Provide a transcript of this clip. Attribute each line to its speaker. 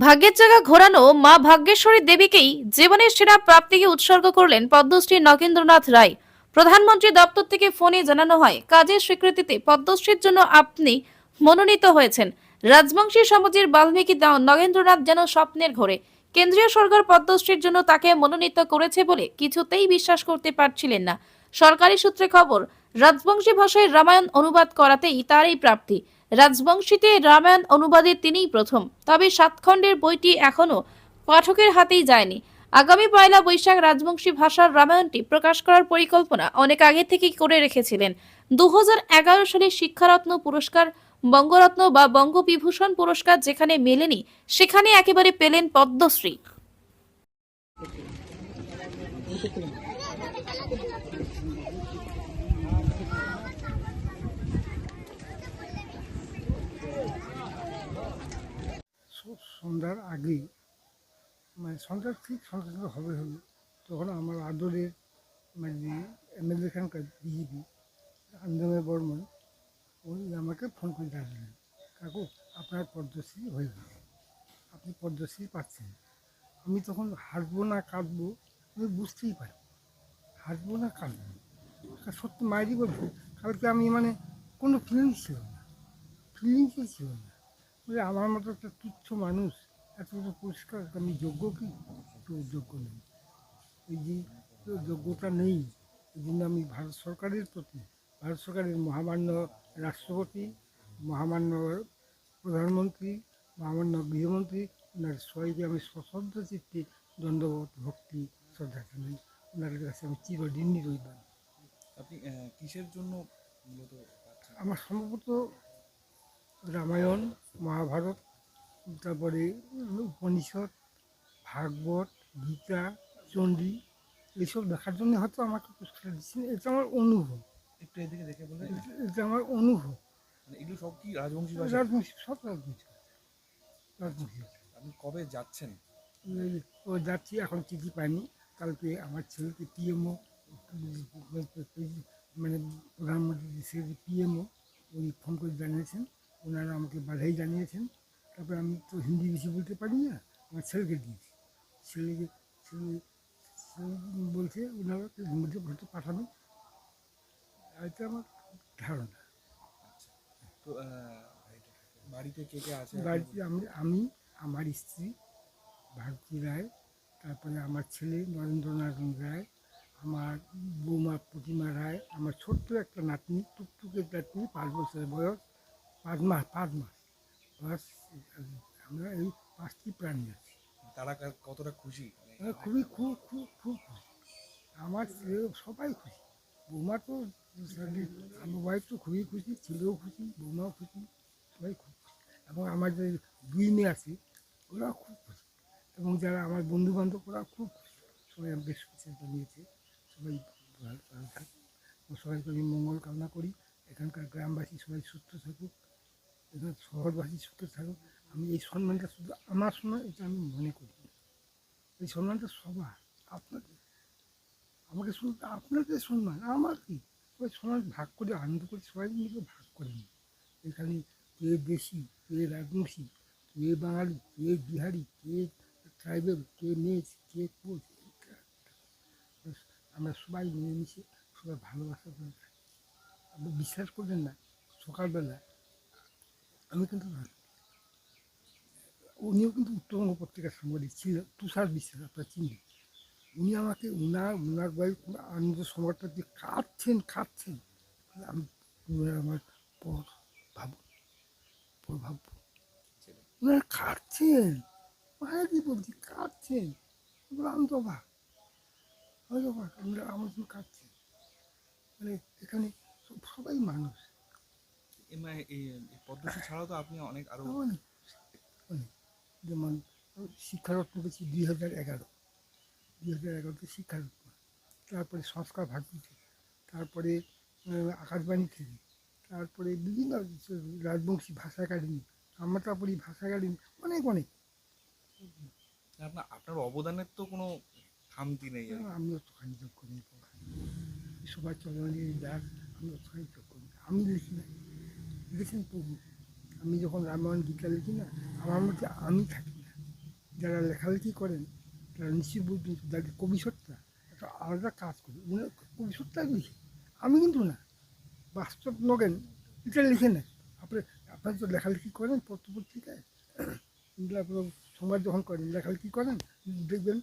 Speaker 1: ভাগ্যের জায়গা ঘোরানো মা ভাগ্যেশ্বরী দেবীকেই জীবনের সেরা প্রাপ্তিকে উৎসর্গ করলেন পদ্মশ্রী নগেন্দ্রনাথ রায়। প্রধানমন্ত্রী দপ্তর থেকে ফোনে জানানো হয়, কাজের স্বীকৃতিতে পদ্মশ্রীর জন্য আপনি মনোনীত হয়েছেন। রাজবংশী সমাজের বাল্মীকি দ- নগেন্দ্রনাথ যেন স্বপ্নের ঘোরে। কেন্দ্রীয় সরকার পদ্মশ্রীর জন্য তাকে মনোনীত করেছে বলে কিছুতেই বিশ্বাস করতে পারছিলেন না। সরকারি সূত্রে খবর, রাজবংশী ভাষায় রামায়ণ অনুবাদ করাতেই তারই প্রাপ্তি। রাজবংশীতে রামায়ণ অনুবাদে তিনিই প্রথম। তবে সাতখণ্ডের বইটি এখনও পাঠকের হাতেই যায়নি। আগামী পয়লা বৈশাখ রাজবংশী ভাষার রামায়ণটি প্রকাশ করার পরিকল্পনা অনেক আগে থেকেই করে রেখেছিলেন। দু হাজার এগারো সালে শিক্ষারত্ন পুরস্কার, বঙ্গরত্ন বা বঙ্গবিভূষণ পুরস্কার যেখানে মেলেনি, সেখানে একেবারে পেলেন পদ্মশ্রী
Speaker 2: সব সন্ধ্যার আগেই মানে সন্ধ্যার ঠিক সন্ধ্যা হবে হলো, তখন আমার আদরের মানে এমএলএ খানকার বিজেপি আন্দোলনের বর্মন, উনি আমাকে ফোন করে জানালেন কাকু, আপনার পদ্মশ্রী হয়ে গেছে, আপনি পদ্মশ্রী পাচ্ছেন। আমি তখন হাসবো না কাঁদবো, আমি বুঝতেই পারি, হাসবো না কাঁদবো সত্যি মায়েরই বলছে কালকে আমি মানে কোনো ফিলিংস ছিল না ফিলিংসই ছিল না। বলে আমার মতো একটা তুচ্ছ মানুষ এত পরিষ্কার আমি যোগ্য কি? তো যোগ্য নেই। এই যে তো যোগ্যতা নেই এই জন্য আমি ভারত সরকারের প্রতি ভারত সরকারের মহামান্য রাষ্ট্রপতি মহামান্য প্রধানমন্ত্রী মহামান্য গৃহমন্ত্রী ওনার সবাইকে আমি সশ্রদ্ধ চিত্তে দণ্ডবোধ ভক্তি শ্রদ্ধা জানাই। ওনাদের কাছে আমি চিরদিনই রইলাম
Speaker 3: আপনি কিসের জন্য
Speaker 2: আমার সম্ভবত রামায়ণ তারপরে উপনিষদ ভাগবত গীতা চণ্ডী এইসব দেখার জন্য হয়তো আমাকে পুরস্কার দিচ্ছেন। এটা আমার অনুভব।
Speaker 3: একটু এদিকে দেখে বলে
Speaker 2: এটা- আমার অনুভব।
Speaker 3: মানে এগুলো সব কি রাজবংশী
Speaker 2: রাজবংশী সব রাজবংশী। রাজবংশী।
Speaker 3: আপনি কবে যাচ্ছেন?
Speaker 2: ও যাচ্ছি এখন চিঠি পাইনি। কালকে আমার ছেলেকে পিএমও মানে প্রধানমন্ত্রী সে পিএমও উনি ফোন করে জানিয়েছেন। ওনারা আমাকে বাধাই জানিয়েছেন। তারপরে আমি তো হিন্দি বেশি বলতে পারি না আমার ছেলেকে দিয়েছি। ছেলেকে ছেলে বলছে ওনারা মধ্যে হয়তো পাঠাবে এটা আমার ধারণা।
Speaker 3: তো বাড়িতে কে কে আছে?
Speaker 2: বাড়িতে আমি আমি আমার স্ত্রী ভারতী রায় তারপরে আমার ছেলে নরেন্দ্রনাথ রায় আমার বৌমা প্রতিমা রায় আমার ছোট্ট একটা নাতনি টুকটুকের নাতনি পাঁচ বছরের বয়স পাঁচ মাস পাঁচ মাস। বয়স আমরা এই পাঁচটি প্রাণী আছি
Speaker 3: তারা কতটা খুশি?
Speaker 2: খুবই খুব খুব খুব খুশি। আমার সবাই খুশি। বৌমা তো আমার ওয়াইফ তো খুবই খুশি ছেলেও খুশি বৌমাও খুশি সবাই খুব খুশি। এবং আমার যে দুই মেয়ে আছে ওরা খুব খুশি। এবং যারা আমার বন্ধু বান্ধব ওরা খুব খুশি। সবাই আমাকে শুভেচ্ছা জানিয়েছে সবাই ভালো ভালো থাকে এবং সবাইকে আমি মঙ্গল কামনা করি। এখানকার গ্রামবাসী সবাই সুস্থ থাকুক। শহরবাসী সুস্থ থাকুক আমি এই সম্মানটা শুধু আমার সম্মান এটা আমি মনে করি। এই সম্মানটা সবার, আপনাদের। আমাকে শুধু আপনাদের সম্মান, আমার কি? সবাই সম্মান ভাগ করে আনন্দ করে সবাই মিলে ভাগ করে নিই। এখানে কে দেশি কে রাজবংশী কে বাঙালি, কে বিহারি, কে ট্রাইবেল কে মেজ কে কোচ আমরা সবাই মিলেমিশে সবাই ভালোবাসা করে থাকি। আপনি বিশ্বাস করবেন না, সকালবেলা আমি কিন্তু উনিও কিন্তু উত্তরবঙ্গ পত্রিকার সাংবাদিক ছিল, তুষার বিশ্বাস আপনার চিনি উনি আমাকে উনার উনার বাড়ি আনন্দ সংবাদটা দিয়ে কাঁদছেন কাঁদছেন আমি আমার পর ভাবো, পর ভাববো। উনারা কাঁদছেন মায়েরই বলছি কাঁদছেন আমি তো অবাক, আমি তো অবাক আমার জন্য কাঁদছেন মানে এখানে সবাই মানুষ।
Speaker 3: মানে পদ্মশ্রী ছাড়াও তো আপনি অনেক আরও
Speaker 2: অনেক অনেক যেমন শিক্ষারত্ন পেয়েছি দুই হাজার এগারো। দুই হাজার এগারোতে শিক্ষারত্ন। তারপরে সংস্কার ভারতীতে। তারপরে আকাশবাণী থেকে। তারপরে বিভিন্ন রাজবংশী ভাষা একাডেমি। আমতাপুরী ভাষা একাডেমি অনেক অনেক।
Speaker 3: আপনার আপনার অবদানের তো কোনো খামতি নেই।
Speaker 2: আমিও ওখানে যোগ করি। সবার চলমানি দাস আমি ওখানে যোগ করি। আমি লিখি না। লিখেছেন প্রভু আমি যখন রামায়ণ গীতা লিখি না, আমার মধ্যে আমি থাকি না। যারা লেখালেখি করেন, তারা নিশ্চয়ই বুঝবেন যাদের কবি সত্তা একটা আলাদা কাজ করে। উনি কবি সত্তা লিখে আমি কিন্তু না। বাস্তব নগেন এটা লিখে নেন। আপনি আপনার তো লেখালেখি করেন পত্র পত্রিকায়। আপনার সংবাদ যখন করেন, লেখালেখি করেন, দেখবেন